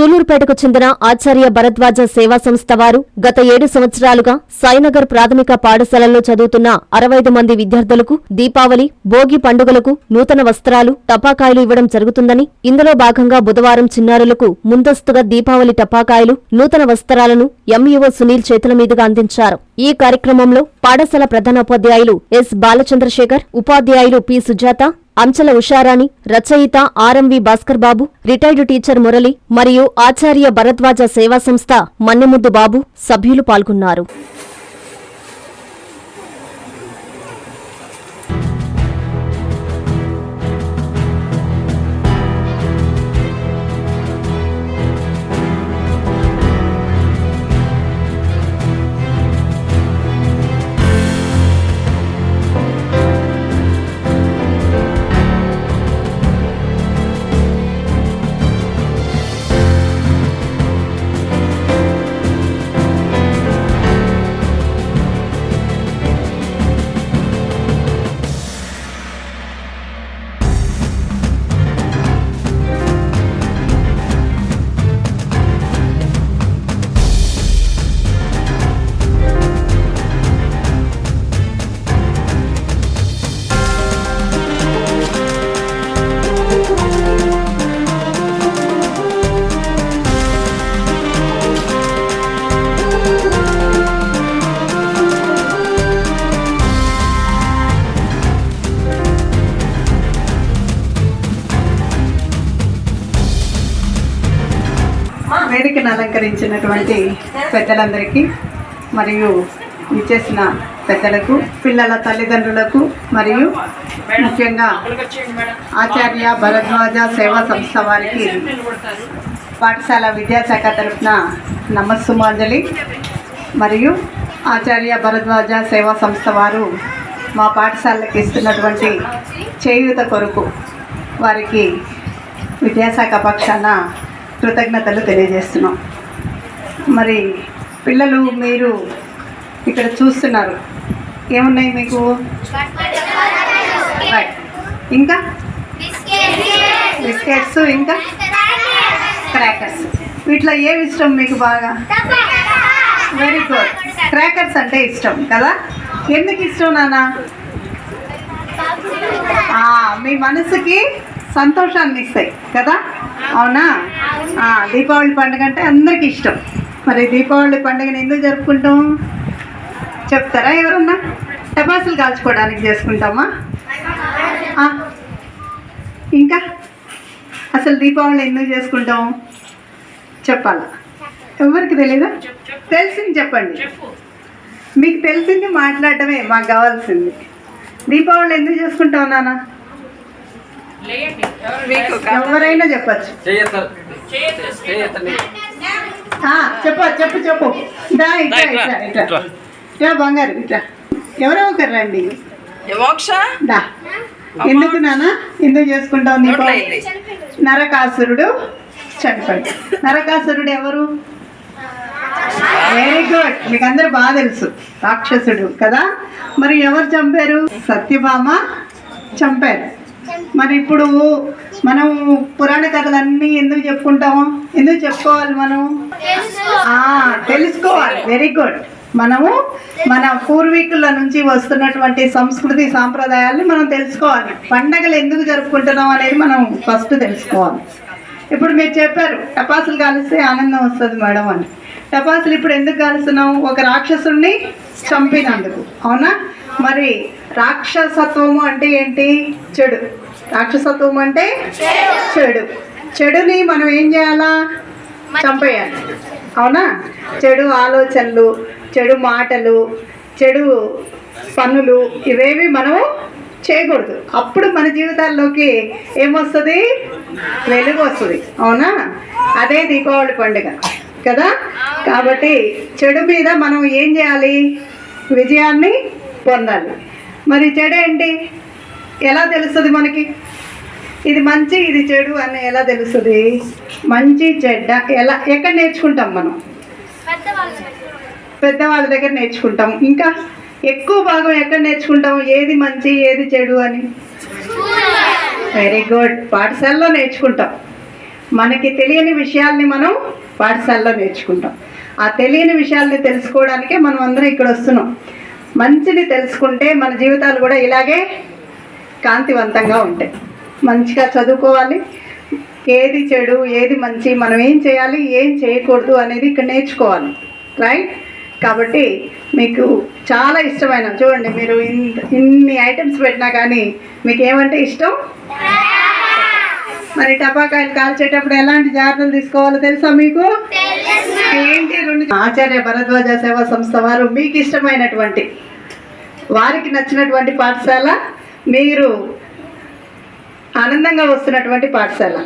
సూలూరుపేటకు చెందిన ఆచార్య భరద్వాజ సేవా సంస్థ వారు గత ఏడు సంవత్సరాలుగా సాయినగర్ ప్రాథమిక పాఠశాలల్లో చదువుతున్న అరవై మంది విద్యార్థులకు దీపావళి భోగి పండుగలకు నూతన వస్త్రాలు టపాకాయలు ఇవ్వడం జరుగుతుందని ఇందులో భాగంగా బుధవారం చిన్నారులకు ముందస్తుగా దీపావళి టపాకాయలు నూతన వస్త్రాలను ఎంఈఓ సునీల్ చేతుల మీదుగా అందించారు. ఈ కార్యక్రమంలో పాఠశాల ప్రధానోపాధ్యాయులు ఎస్ బాలచంద్రశేఖర్ ఉపాధ్యాయులు పి సుజాత అంచల ఉషారాణి రచయిత RMV Bhaskar Babu retired teacher Murali మరియు ఆచార్య భరద్వాజ సేవా సంస్థ మన్నెముద్దు బాబు సభ్యులు పాల్గొన్నారు. వేదికను అలంకరించినటువంటి పెద్దలందరికీ మరియు ఇచ్చేసిన పెద్దలకు పిల్లల తల్లిదండ్రులకు మరియు ముఖ్యంగా ఆచార్య భరద్వాజ సేవా సంస్థ వారికి పాఠశాల విద్యాశాఖ తరఫున నమస్సుమాంజలి. మరియు ఆచార్య భరద్వాజ సేవా సంస్థ వారు మా పాఠశాలకి ఇస్తున్నటువంటి చేయూత కొరకు వారికి విద్యాశాఖ పక్షాన కృతజ్ఞతలు తెలియజేస్తున్నాం. మరి పిల్లలు మీరు ఇక్కడ చూస్తున్నారు. ఏమున్నాయి మీకు? ఇంకా? బిస్కెట్స్ ఇంకా? క్రాకర్స్ వీటిలో ఏమి ఇష్టం మీకు బాగా? వెరీ గుడ్ క్రాకర్స్ అంటే ఇష్టం కదా? ఎందుకు ఇష్టం నాన్న? మీ మనసుకి సంతోషాన్ని ఇస్తాయి కదా? అవునా? దీపావళి పండుగ అంటే అందరికి ఇష్టం. మరి దీపావళి పండుగను ఎందుకు జరుపుకుంటాం? చెప్తారా ఎవరన్నా? టపాసులు కాల్చుకోవడానికి చేసుకుంటామా? ఇంకా? అసలు దీపావళి ఎందుకు చేసుకుంటాం? చెప్పాలా? ఎవరికి తెలీదా? తెలిసింది చెప్పండి. మీకు తెలిసింది మాట్లాడటమే మాకు కావాల్సింది. దీపావళి ఎందుకు చేసుకుంటాం నాన్న? ఎవరైనా చెప్పచ్చు. చెప్పు చెప్పు చెప్పు. దా ఇట్లా ఇట్లా ఇట్లా. ఇట్లా. బంగారు ఇట్లా. ఎవరో ఒకరు రండి. మోక్ష? దా. ఎందుకు నాన్న? ఎందుకు చేసుకుంటాం దీపావళి నరకాసురుడు చనిపోయాడు. నరకాసురుడు ఎవరు? వెరీ గుడ్ మీకు అందరూ బాగా తెలుసు. రాక్షసుడు కదా. మరి ఎవరు చంపారు? సత్యభామ చంపారు. మరి ఇప్పుడు మనం పురాణ కథలన్నీ ఎందుకు చెప్పుకుంటాము? ఎందుకు చెప్పుకోవాలి మనం? తెలుసుకోవాలి. వెరీ గుడ్ మనము మన పూర్వీకుల నుంచి వస్తున్నటువంటి సంస్కృతి సాంప్రదాయాలను మనం తెలుసుకోవాలి. పండగలు ఎందుకు జరుపుకుంటున్నాం అనేది మనం ఫస్ట్ తెలుసుకోవాలి. ఇప్పుడు మీరు చెప్పారు టపాసులు కాలిస్తే ఆనందం వస్తుంది మేడం అని. టపాసులు ఇప్పుడు ఎందుకు కాలుస్తున్నాం? ఒక రాక్షసుడిని చంపినందుకు. అవునా? మరి రాక్షసత్వము అంటే ఏంటి? చెడు. రాక్షసత్వం అంటే చెడు. చెడుని మనం ఏం చేయాలా? చంపేయాలి. అవునా? చెడు ఆలోచనలు చెడు మాటలు చెడు పనులు ఇవేవి మనము చేయకూడదు. అప్పుడు మన జీవితాల్లోకి ఏమొస్తుంది? వెలుగు వస్తుంది అవునా? అదే దీపావళి పండుగ. కదా? కాబట్టి చెడు మీద మనం ఏం చేయాలి? విజయాన్ని పొందాలి. మరి చెడు ఏంటి ఎలా తెలుస్తుంది మనకి? ఇది మంచి ఇది చెడు అని ఎలా తెలుస్తుంది? మంచి చెడ్డ ఎలా ఎక్కడ నేర్చుకుంటాం మనం? పెద్దవాళ్ళ దగ్గర నేర్చుకుంటాం. ఇంకా ఎక్కువ భాగం ఎక్కడ నేర్చుకుంటాం? ఏది మంచి ఏది చెడు అని? వెరీ గుడ్ పాఠశాలలో నేర్చుకుంటాం. మనకి తెలియని విషయాల్ని మనం పాఠశాలలో నేర్చుకుంటాం. ఆ తెలియని విషయాల్ని తెలుసుకోవడానికే మనం అందరం ఇక్కడ వస్తున్నాం. మంచిని తెలుసుకుంటే మన జీవితాలు కూడా ఇలాగే కాంతివంతంగా ఉంటాయి. మంచిగా చదువుకోవాలి. ఏది చెడు ఏది మంచి మనం ఏం చేయాలి ఏం చేయకూడదు అనేది ఇక్కడ నేర్చుకోవాలి. రైట్ కాబట్టి మీకు చాలా ఇష్టమైన చూడండి మీరు ఇన్- ఇన్ని ఐటమ్స్ పెట్టినా కానీ మీకు ఏమంటే ఇష్టం? మరి టపాకాయలు కాల్చేటప్పుడు ఎలాంటి జాగ్రత్తలు తీసుకోవాలో తెలుసా మీకు? ఏంటి రెండు ఆచార్య భరద్వాజ సేవా సంస్థ వారు మీకు ఇష్టమైనటువంటి వారికి నచ్చినటువంటి పాఠశాల మీరు ఆనందంగా వస్తున్నటువంటి పాఠశాల.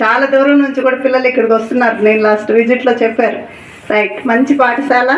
చాలా దూరం నుంచి కూడా పిల్లలు ఇక్కడికి వస్తున్నారు. నేను లాస్ట్ విజిట్లో చెప్పారు. రైట్ మంచి పాఠశాల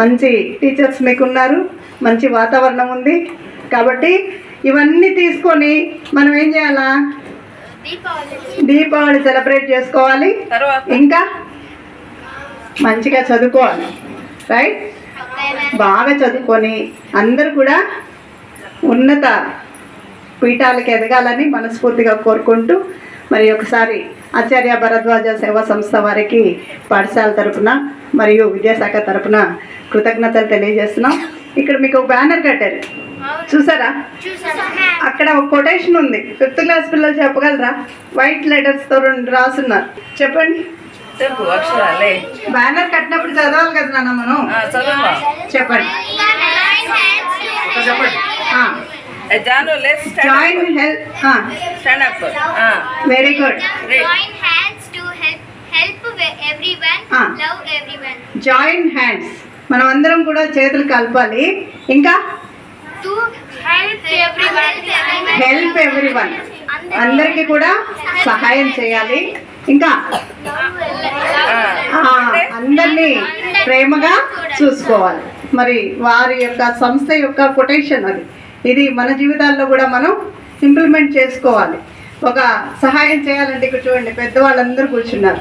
మంచి టీచర్స్ మీకు ఉన్నారు మంచి వాతావరణం ఉంది. కాబట్టి ఇవన్నీ తీసుకొని మనం ఏం చేయాలా? దీపావళి. సెలబ్రేట్ చేసుకోవాలి. తర్వాత? ఇంకా? మంచిగా చదువుకోవాలి. రైట్? బాగా చదువుకొని అందరూ కూడా ఉన్నత పీఠాలకు ఎదగాలని మనస్ఫూర్తిగా కోరుకుంటూ మరి ఒకసారి ఆచార్య భరద్వాజ సేవా సంస్థ వారికి పాఠశాల తరపున మరియు విద్యాశాఖ తరపున కృతజ్ఞతలు తెలియజేస్తున్నాం. ఇక్కడ మీకు ఒక బ్యానర్ కట్టారు. చూసారా? అక్కడ ఒక కొటేషన్ ఉంది. ఫిఫ్త్ క్లాస్ పిల్లలు చెప్పగలరా? వైట్ లెటర్స్తో రెండు రాసున్నారు చెప్పండి. చెప్పు అక్షరాలే. బ్యానర్ కట్టినప్పుడు చదవాలి కదా నాన్న మనం? చెప్పండి. చెప్పండి. ఆ, Janu let's join help stand up very good everyone. Join hands మనం అందరం కూడా చేతులు కలపాలి. ఇంకా. హెల్ప్ ఎవ్రీ వన్ అందరికీ కూడా సహాయం చేయాలి. ఇంకా? అందరిని అందరినీ ప్రేమగా చూసుకోవాలి. మరి వారి యొక్క సంస్థ యొక్క కొటేషన్ అది. ఇది మన జీవితాల్లో కూడా మనం ఇంప్లిమెంట్ చేసుకోవాలి. ఒక సహాయం చేయాలంటే ఇక్కడ చూడండి పెద్దవాళ్ళందరూ కూర్చున్నారు.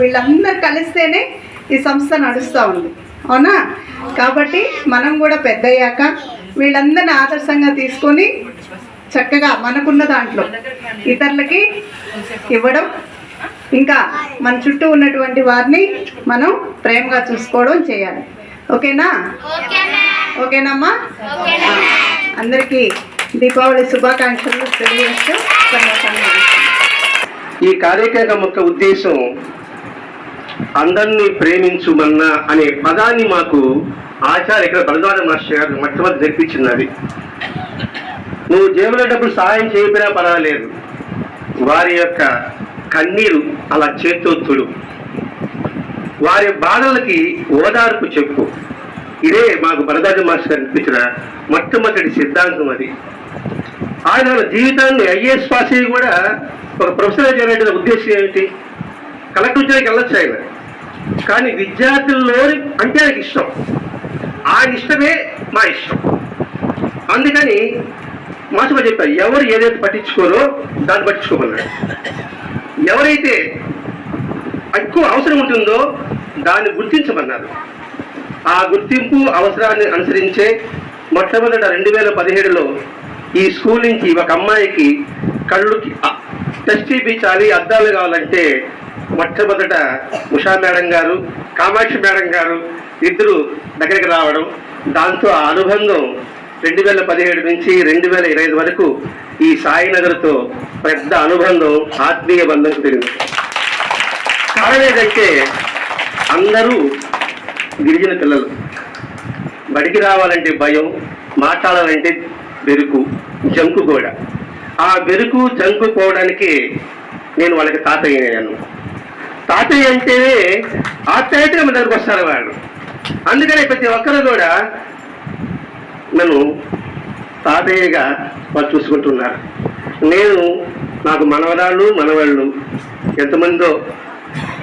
వీళ్ళందరూ కలిస్తేనే ఈ సంస్థ నడుస్తూ ఉంది. అవునా? కాబట్టి మనం కూడా పెద్దయ్యాక వీళ్ళందరిని ఆదర్శంగా తీసుకొని చక్కగా మనకున్న దాంట్లో ఇతరులకి ఇవ్వడం. ఇంకా మన చుట్టూ ఉన్నటువంటి వారిని మనం ప్రేమగా చూసుకోవడం చేయాలి. ఓకేనా? ఓకేనమ్మా? అందరికీ దీపావళి శుభాకాంక్షలు తెలియజేస్తూ ఈ కార్యక్రమం యొక్క ఉద్దేశం అందరినీ ప్రేమించుమన్నా అనే పదాన్ని మాకు ఆచార్య ఇక్కడ బలదాన మాస్టర్ గారు మొట్టమొదటి నేర్పించినది నువ్వు జేబులో డబ్బులు సహాయం చేయకపోయినా పర్వాలేదు. వారి యొక్క కన్నీరు అలా చేత్తో తుడు. వారి బాధలకి ఓదార్పు చెప్పు. ఇదే మాకు బలదాజ మాస్టర్ గారు నేర్పించిన మొట్టమొదటి సిద్ధాంతం అది. ఆయన జీవితాన్ని ఐఏఎస్ పాస్ అయ్యి కూడా ఒక ప్రొఫెసర్ చేయాలంటే ఉద్దేశం ఏమిటి? కలెక్టర్ ఉద్యోగానికి వెళ్ళొచ్చు ఆయన కానీ విద్యార్థుల్లోని అంటే ఆయనకి ఇష్టం. ఆయన ఇష్టమే మా ఇష్టం. అందుకని మాటగా చెప్పారు ఎవరు ఏదైతే పట్టించుకోరో దాన్ని పట్టించుకోమన్నాడు ఎవరైతే ఎక్కువ అవసరం ఉంటుందో దాన్ని గుర్తించమన్నారు. ఆ గుర్తింపు అవసరాన్ని అనుసరించే మొట్టమొదట రెండు వేల పదిహేడులో ఈ స్కూల్ నుంచి ఒక అమ్మాయికి కళ్ళుకి అ- టెస్ట్ అద్దాలు కావాలంటే మొట్టమొదట ఉషా మేడం గారు కామాక్షి మేడం గారు ఇద్దరు దగ్గరికి రావడం దాంతో ఆ అనుబంధం రెండు వేల పదిహేడు నుంచి రెండు వేల ఇరవై ఐదు వరకు ఈ సాయినగర్తో పెద్ద అనుబంధం ఆత్మీయ బంధం పెరిగింది కారణం ఏంటంటే అందరూ గిరిజన పిల్లలు. బడికి రావాలంటే భయం మాట్లాడాలంటే బెరుకు జంకు కూడా ఆ బెరుకు జంకు పోవడానికి నేను వాళ్ళకి తాతయ్య అయ్యాను తాతయ్య అంటేనే ఆత్మీయతగా మన దగ్గరకు వస్తారు వాళ్ళు. అందుకనే ప్రతి ఒక్కరు కూడా నన్ను తాతయ్యగా వారు చూసుకుంటున్నారు. నేను నాకు మనవరాళ్ళు మనవాళ్ళు ఎంతమందో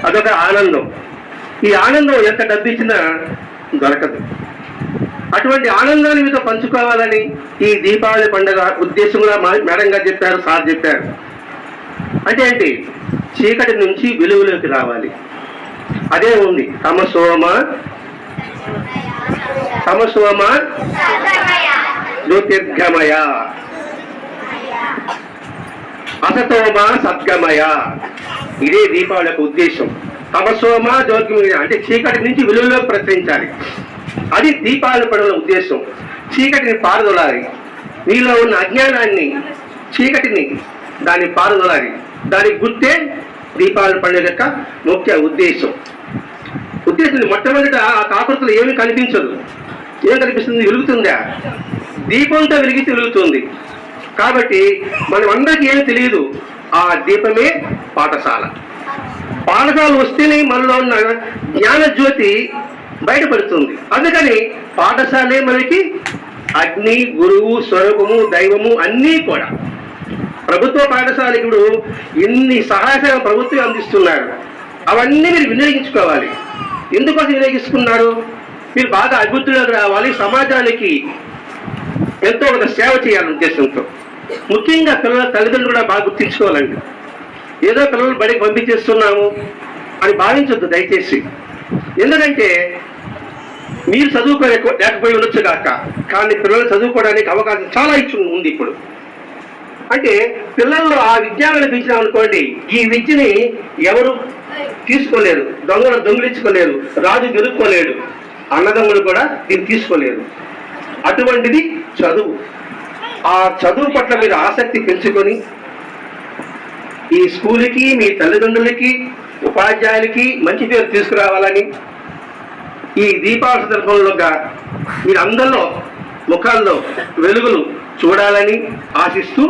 అదొక ఆనందం. ఈ ఆనందం ఎంత డబ్బు ఇచ్చినా దొరకదు. అటువంటి ఆనందాన్ని మీతో పంచుకోవాలని ఈ దీపావళి పండుగ ఉద్దేశంగా మా- మేడం గారు చెప్పారు సార్ చెప్పారు. అంటే ఏంటి? చీకటి నుంచి వెలుగులోకి రావాలి. అదే ఉంది. తమ సోమ తమ సోమ జ్యోతిర్గమయ. అసతోమ సద్గమయ. ఇదే దీపావళి యొక్క ఉద్దేశం. తమసోమ జ్యోతిర్మయ అంటే చీకటి నుంచి వెలుగులోకి ప్రసరించాలి. అది దీపావళి పండుగల ఉద్దేశం. చీకటిని పారదొలాలి. నీలో ఉన్న అజ్ఞానాన్ని చీకటిని దాన్ని పారదొలాలి. దానికి గుర్తే దీపావళి పండుగ యొక్క ముఖ్య ఉద్దేశం. ఉద్దేశం మొట్టమొదట ఆ కాకృతులు ఏమీ కనిపించదు. ఏం కనిపిస్తుంది? వెలుగుతుందా? దీపంతో వెలిగితే వెలుగుతుంది. కాబట్టి మనం అందరికీ ఏమి తెలియదు? ఆ దీపమే పాఠశాల. పాఠశాల వస్తేనే మనలో ఉన్న జ్ఞాన జ్యోతి బయటపడుతుంది. అందుకని పాఠశాలే మనకి అగ్ని గురువు స్వరూపము దైవము అన్నీ కూడా. ప్రభుత్వ పాఠశాల ఇప్పుడు ఇన్ని సహాయకరం ప్రభుత్వం అందిస్తున్నారు? అవన్నీ మీరు వినియోగించుకోవాలి. ఎందుకోసం వినియోగిస్తున్నారు? మీరు బాగా అభివృద్ధిలోకి రావాలి. సమాజానికి ఎంతో ఒక సేవ చేయాలనే ఉద్దేశంతో. ముఖ్యంగా పిల్లల తల్లిదండ్రులు కూడా బాగా గుర్తించుకోవాలండి. ఏదో పిల్లలు బడికి పంపించేస్తున్నాము అని భావించొద్దు దయచేసి. ఎందుకంటే మీరు చదువుకోలేక లేకపోయి ఉండొచ్చు కాక కానీ పిల్లలు చదువుకోవడానికి అవకాశం చాలా ఇచ్చి ఉంది ఇప్పుడు. అంటే పిల్లల్లో ఆ విద్యాలను పెంచినాం అనుకోండి ఈ విద్యని ఎవరు తీసుకోలేరు. దొంగలు దొంగిలించుకోలేరు. రాజు గెలుక్కోలేడు అన్నదమ్ముడు కూడా దీన్ని తీసుకోలేరు. అటువంటిది చదువు. ఆ చదువు పట్ల మీరు ఆసక్తి పెంచుకొని ఈ స్కూల్కి మీ తల్లిదండ్రులకి ఉపాధ్యాయులకి మంచి పేరు తీసుకురావాలని ఈ దీపావళి సందర్భంలోగా మీరందరిలో ముఖాల్లో వెలుగులు చూడాలని ఆశిస్తూ